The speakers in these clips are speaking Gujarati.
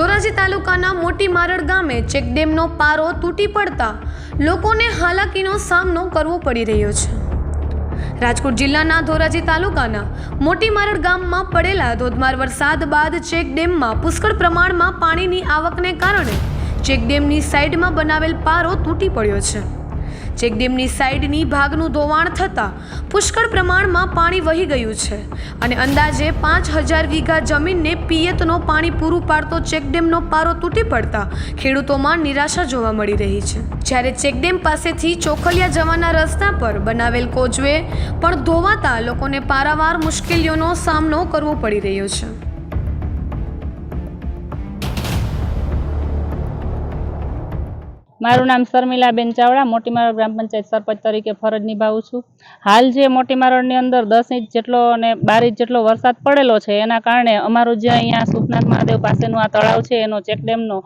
ધોરાજી તાલુકાના મોટી મારડ ગામે ચેકડેમનો પારો તૂટી પડતા લોકોને હાલાકીનો સામનો કરવો પડી રહ્યો છે. રાજકોટ જિલ્લાના ધોરાજી તાલુકાના મોટી મારડ ગામમાં પડેલા ધોધમાર વરસાદ બાદ ચેકડેમમાં પુષ્કળ પ્રમાણમાં પાણીની આવકને કારણે ચેકડેમની સાઈડમાં બનાવેલ પારો તૂટી પડ્યો છે. ચેકડેમની સાઈડની ભાગનું ધોવાણ થતાં પુષ્કળ પ્રમાણમાં પાણી વહી ગયું છે. અને અંદાજે પાંચ હજાર વીઘા જમીનને પિયતનો પાણી પૂરું પાડતો ચેકડેમનો પારો તૂટી પડતા ખેડૂતોમાં નિરાશા જોવા મળી રહી છે. જ્યારે ચેકડેમ પાસેથી ચોખલિયા જવાના રસ્તા પર બનાવેલ કોચવે પણ ધોવાતા લોકોને પારાવાર મુશ્કેલીઓનો સામનો કરવો પડી રહ્યો છે. મારું નામ શર્મિલાબેન ચાવડા, મોટી મારડ ગ્રામ પંચાયત સરપંચ તરીકે ફરજ નિભાવું છું. હાલ જે મોટી મારડની અંદર દસ ઇંચ જેટલો અને બાર ઇંચ જેટલો વરસાદ પડેલો છે, એના કારણે અમારું જે અહીંયા સુખનાથ મહાદેવ પાસેનું આ તળાવ છે, એનો ચેકડેમનો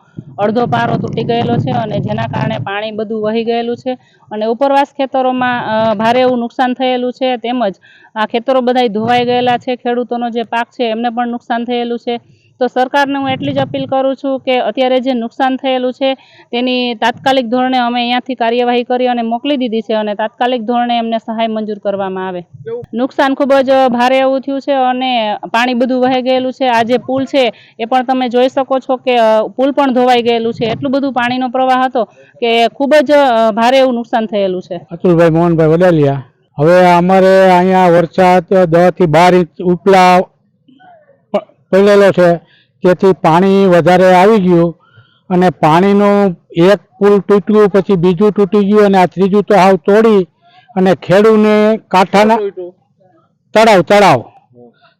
અડધો પારો તૂટી ગયેલો છે અને જેના કારણે પાણી બધું વહી ગયેલું છે અને ઉપરવાસ ખેતરોમાં ભારે એવું નુકસાન થયેલું છે. તેમજ આ ખેતરો બધાય ધોવાઈ ગયેલા છે. ખેડૂતોનો જે પાક છે, એમને પણ નુકસાન થયેલું છે. તો સરકારને હું એટલી જ અપીલ કરું છું કે અત્યારે જે નુકસાન થયેલું છે, તેની તાત્કાલિક ધોરણે અમે અહીંયાથી કાર્યવાહી કરી અને મોકલી દીધી છે અને તાત્કાલિક ધોરણે એમને સહાય મંજૂર કરવામાં આવે. નુકસાન ખૂબ જ ભારે એવું થયું છે અને પાણી બધું વહી ગયેલું છે. આ જે પુલ છે, એ પણ તમે જોઈ શકો છો કે પુલ પણ ધોવાઈ ગયેલું છે. એટલું બધું પાણીનો પ્રવાહ હતો કે ખૂબ જ ભારે એવું નુકસાન થયેલું છે. અતુલભાઈ, મોહનભાઈ વડાલિયા. હવે અમારે અહીંયા વરસાદ દસથી બાર ઇંચ ઉપલા પડેલો છે. તેથી પાણી વધારે આવી ગયું અને પાણીનું એક પુલ તૂટ્યું પછી બીજું તૂટી ગયું અને આ ત્રીજું તો હાવ તોડી અને ખેડૂને કાંઠાના તળાવ તળાવ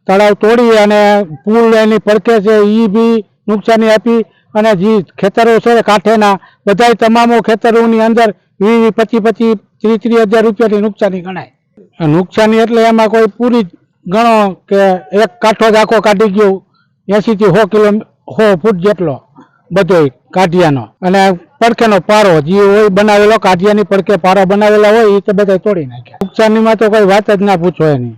તળાવ. તોડી અને પુલ એની પડખે છે એ બી નુકસાની આપી અને જે ખેતરો છે કાંઠેના બધાય તમામો ખેતરોની અંદર વીસ પચીસ પચીસ ત્રીસ ત્રીસ હજાર રૂપિયાની નુકસાની ગણાય. નુકસાની એટલે એમાં કોઈ પૂરી ગણો કે એક કાંઠો જ આખો કાઢી ગયો. એસી થી સો કિલો, સો ફૂટ જેટલો બધો કાઢિયાનો અને પડખેનો પારો, જે હોય બનાવેલો કાઢિયાની પડખે પારો બનાવેલા હોય, એ તો બધા તોડી નાખ્યા. નુકસાનીમાં તો કોઈ વાત જ ના પૂછો એની.